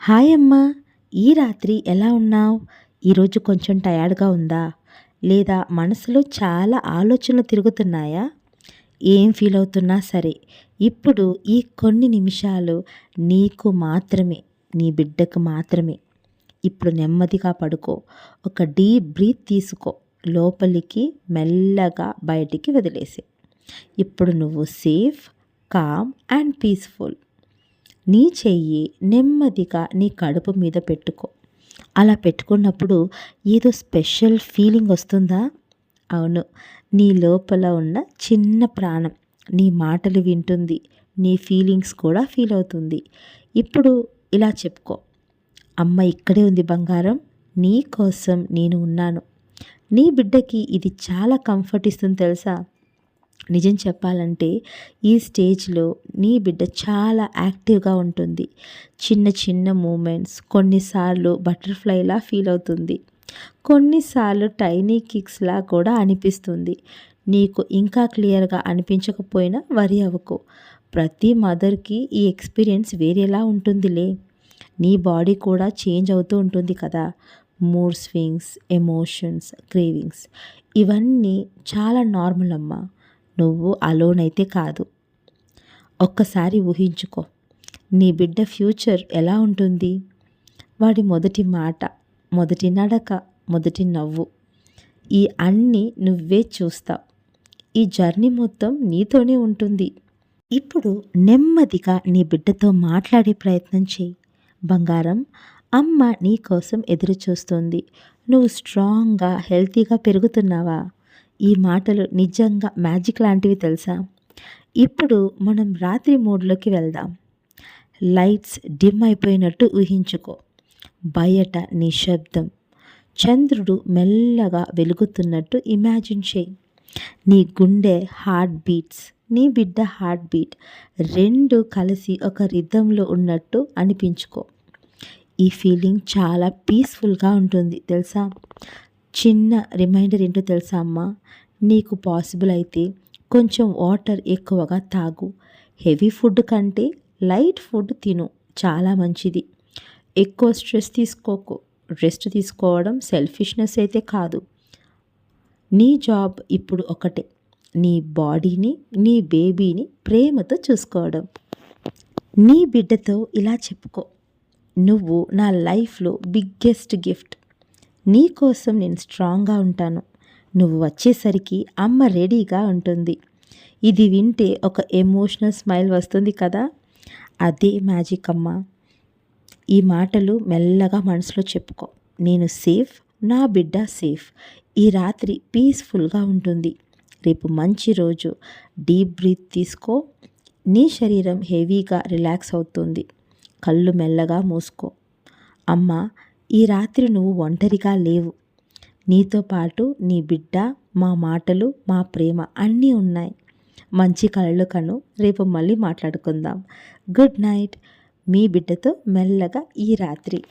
Hi అమ్మా ఈ రాత్రి ఎలా ఉన్నావు? ఈరోజు కొంచెం టయర్డ్గా ఉందా? లేదా మనసులో చాలా ఆలోచనలు తిరుగుతున్నాయా? ఏం ఫీల్ అవుతున్నా సరే ఇప్పుడు ఈ కొన్ని నిమిషాలు నీకు మాత్రమే నీ బిడ్డకు మాత్రమే. ఇప్పుడు నెమ్మదిగా పడుకో ఒక డీప్ బ్రీత్ తీసుకో లోపలికి మెల్లగా బయటికి వదిలేసి. ఇప్పుడు నువ్వు సేఫ్ కామ్ అండ్ పీస్ఫుల్. నీ చెయ్యి నెమ్మదిగా నీ కడుపు మీద పెట్టుకో. అలా పెట్టుకున్నప్పుడు ఏదో స్పెషల్ ఫీలింగ్ వస్తుందా? అవును నీ లోపల ఉన్న చిన్న ప్రాణం నీ మాటలు వింటుంది నీ ఫీలింగ్స్ కూడా ఫీల్ అవుతుంది. ఇప్పుడు ఇలా చెప్పుకో. అమ్మ ఇక్కడే ఉంది బంగారం నీ కోసం నేను ఉన్నాను. నీ బిడ్డకి ఇది చాలా కంఫర్ట్ ఇస్తుంది తెలుసా? నిజం చెప్పాలంటే ఈ స్టేజ్లో నీ బిడ్డ చాలా యాక్టివ్గా ఉంటుంది. చిన్న చిన్న మూమెంట్స్ కొన్నిసార్లు బటర్ఫ్లైలా ఫీల్ అవుతుంది. కొన్నిసార్లు టైనీ కిక్స్లా కూడా అనిపిస్తుంది. నీకు ఇంకా క్లియర్గా అనిపించకపోయినా వరి అవ్వకు. ప్రతి మదర్కి ఈ ఎక్స్పీరియన్స్ వేరేలా ఉంటుందిలే. నీ బాడీ కూడా చేంజ్ అవుతూ ఉంటుంది కదా. Mood swings emotions cravings. ఇవన్నీ చాలా నార్మల్ అమ్మా. నువ్వు అలోన్ అయితే కాదు. ఒక్కసారి ఊహించుకో నీ బిడ్డ ఫ్యూచర్ ఎలా ఉంటుంది? వాడి మొదటి మాట మొదటి నడక మొదటి నవ్వు. ఈ అన్నీ నువ్వే చూస్తావు. ఈ జర్నీ మొత్తం నీతోనే ఉంటుంది. ఇప్పుడు నెమ్మదిగా నీ బిడ్డతో మాట్లాడే ప్రయత్నం చేయి. బంగారం అమ్మ నీ కోసం ఎదురు చూస్తుంది నువ్వు స్ట్రాంగ్గా హెల్తీగా పెరుగుతున్నావా? ఈ మాటలు నిజంగా మ్యాజిక్ లాంటివి తెలుసా? ఇప్పుడు మనం రాత్రి మోడ్లోకి వెళ్దాం. లైట్స్ డిమ్ అయిపోయినట్టు ఊహించుకో. బయట నిశ్శబ్దం చంద్రుడు మెల్లగా వెలుగుతున్నట్టు ఇమాజిన్ చేయి. నీ గుండె హార్ట్ బీట్స్ నీ బిడ్డ హార్ట్ బీట్ రెండు కలిసి ఒక రిధంలో ఉన్నట్టు అనిపించుకో. ఈ ఫీలింగ్ చాలా పీస్ఫుల్గా ఉంటుంది తెలుసా? చిన్న రిమైండర్ ఏంటో తెలుసా అమ్మా? నీకు పాసిబుల్ అయితే కొంచెం వాటర్ ఎక్కువగా తాగు. హెవీ ఫుడ్ కంటే లైట్ ఫుడ్ తిను. చాలా మంచిది. ఎక్కువ స్ట్రెస్ తీసుకోకు. రెస్ట్ తీసుకోవడం సెల్ఫిష్నెస్ అయితే కాదు. నీ జాబ్ ఇప్పుడు ఒకటే. నీ బాడీని నీ బేబీని ప్రేమతో చూసుకోవడం. నీ బిడ్డతో ఇలా చెప్పుకో. నువ్వు నా లైఫ్లో బిగ్గెస్ట్ గిఫ్ట్ నీ కోసం నేను స్ట్రాంగ్గా ఉంటాను. నువ్వు వచ్చేసరికి అమ్మ రెడీగా ఉంటుంది. ఇది వింటే ఒక ఎమోషనల్ స్మైల్ వస్తుంది కదా? అదే మ్యాజిక్ అమ్మ. ఈ మాటలు మెల్లగా మనసులో చెప్పుకో. నేను సేఫ్ నా బిడ్డ సేఫ్. ఈ రాత్రి పీస్ఫుల్గా ఉంటుంది. రేపు మంచి రోజు. డీప్ బ్రీత్ తీసుకో. నీ శరీరం హెవీగా రిలాక్స్ అవుతుంది. కళ్ళు మెల్లగా మూసుకో. అమ్మ ఈ రాత్రి నువ్వు ఒంటరిగా లేవు. నీతో పాటు నీ బిడ్డ మా మాటలు మా ప్రేమ అన్నీ ఉన్నాయి. మంచి కళ్ళు కను. రేపు మళ్ళీ మాట్లాడుకుందాం. Good night. మీ బిడ్డతో మెల్లగా ఈ రాత్రి.